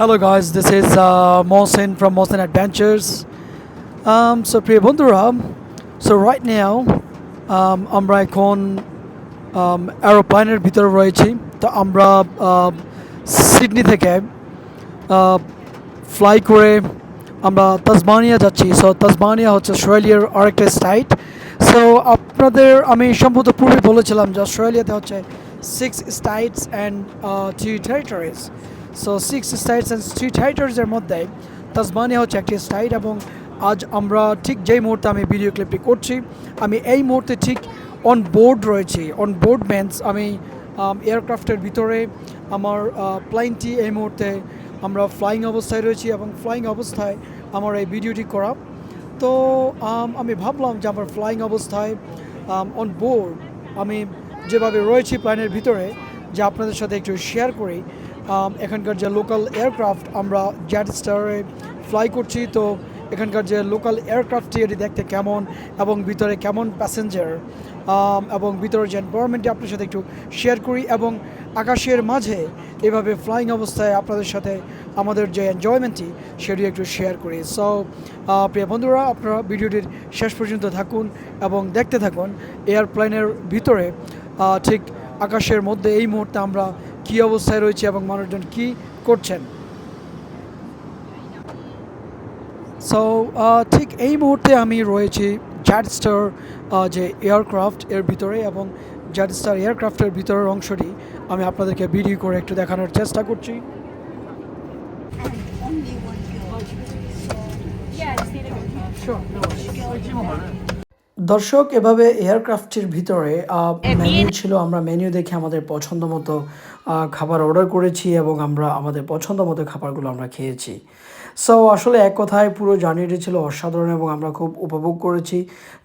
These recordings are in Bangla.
Hello guys, this is uh, Mohsen from Mohsen Adventures. Um, so প্রিয় বন্ধুরা সো রাইট নাও আমরা এখন অ্যারোপ্লেনের ভিতরে রয়েছি তো আমরা সিডনি থেকে ফ্লাই করে আমরা তাজমানিয়া যাচ্ছি সো তাজমানিয়া হচ্ছে অস্ট্রেলিয়ার আরেকটা স্টাইট সো আপনাদের আমি সম্ভবত পূর্বে বলেছিলাম যে অস্ট্রেলিয়াতে হচ্ছে six states and three territories so six states and three টেরিটরিজের মধ্যে তাজমানিয়া হচ্ছে একটি স্টাইট এবং আজ আমরা ঠিক যেই মুহূর্তে আমি ভিডিও ক্লিপটি করছি, আমি এই মুহূর্তে ঠিক অন বোর্ড রয়েছি অন বোর্ড মেন্স আমি এয়ারক্রাফটের ভিতরে আমার প্লাইনটি এই মুহূর্তে আমরা ফ্লাইং অবস্থায় রয়েছি এবং ফ্লাইং অবস্থায় আমার এই ভিডিওটি করা। তো, আমি ভাবলাম যে আমার ফ্লাইং অবস্থায় অন বোর্ড আমি যেভাবে রয়েছি প্ল্যানের ভিতরে, যে আপনাদের সাথে একটু শেয়ার করি এখানকার যে লোকাল এয়ারক্রাফট আমরা জেট স্টারে ফ্লাই করছি, তো এখানকার যে লোকাল এয়ারক্রাফটটি এটি দেখতে কেমন এবং ভিতরে কেমন প্যাসেঞ্জার এবং ভিতরের যে এনভায়রনমেন্টটি আপনার সাথে একটু শেয়ার করি এবং আকাশের মাঝে এভাবে ফ্লাইং অবস্থায় আপনাদের সাথে আমাদের যে এনজয়মেন্টটি সেটি একটু শেয়ার করি। সো প্রিয় বন্ধুরা, আপনারা ভিডিওটির শেষ পর্যন্ত থাকুন এবং দেখতে থাকুন। এয়ারপ্লেনের ভিতরে ঠিক আকাশের মধ্যে এই মুহূর্তে আমরা কী অবস্থায় রয়েছে এবং মানুষজন কী করছেন? সো ঠিক এই মুহূর্তে আমি রয়েছি জ্যাডস্টার যে এয়ারক্রাফট এর ভিতরে এবং জ্যাডস্টার এয়ারক্রাফটের ভিতরের অংশটি আমি আপনাদেরকে ভিডিও করে একটু দেখানোর চেষ্টা করছি। Only one দর্শক এভাবে এয়ারক্রাফটের ভিতরে মেনু ছিল আমরা মেনু দেখে আমাদের পছন্দ মতো খাবার অর্ডার করেছি এবং আমরা আমাদের পছন্দ মতো খাবারগুলো আমরা খেয়েছি। সো আসলে এক কথায় পুরো জার্নিটি ছিল অসাধারণ এবং আমরা খুব উপভোগ করেছি।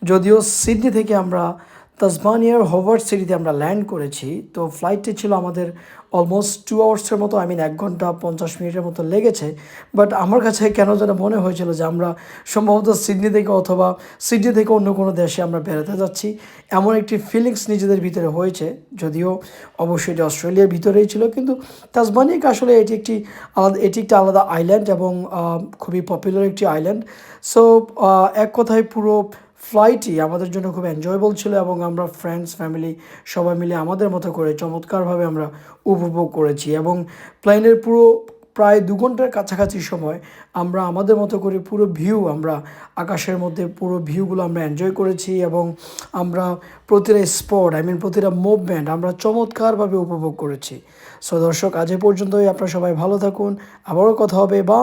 যদিও সিডনি থেকে আমরা তাসমানিয়ার হোভার্ট সিটিতে আমরা ল্যান্ড করেছি। তো ফ্লাইটটি ছিল আমাদের অলমোস্ট টু আওয়ার্সের মতো আই মিন এক ঘণ্টা পঞ্চাশ মিনিটের মতো লেগেছে। বাট আমার কাছে কেন যেন মনে হয়েছিল যে আমরা সম্ভবত সিডনি থেকে অথবা সিডনি থেকে অন্য কোনো দেশে আমরা বেড়াতে যাচ্ছি। এমন একটি ফিলিংস নিজেদের ভিতরে হয়েছে, যদিও অবশ্যই এটি অস্ট্রেলিয়ার ভিতরেই ছিল। কিন্তু তাজমানিয়াকে আসলে এটি একটি আলাদা, এটি একটি আলাদা আইল্যান্ড এবং খুবই পপুলার একটি আইল্যান্ড সো এক কথায় পুরো ফ্লাইটই আমাদের জন্য খুব এনজয়েবল ছিল এবং আমরা ফ্রেন্ডস ফ্যামিলি সবাই মিলে আমাদের মতো করে চমৎকারভাবে আমরা উপভোগ করেছি এবং প্লেনের পুরো প্রায় দু ঘণ্টার কাছাকাছি সময় আমরা আমাদের মতো করে পুরো ভিউ আমরা আকাশের মধ্যে পুরো ভিউগুলো আমরা এনজয় করেছি এবং আমরা প্রতিটা স্পট আই মিন প্রতিটা মুভমেন্ট আমরা চমৎকারভাবে উপভোগ করেছি। সো দর্শক, আজ পর্যন্তই। আপনারা সবাই ভালো থাকুন। আবারও কথা হবে বা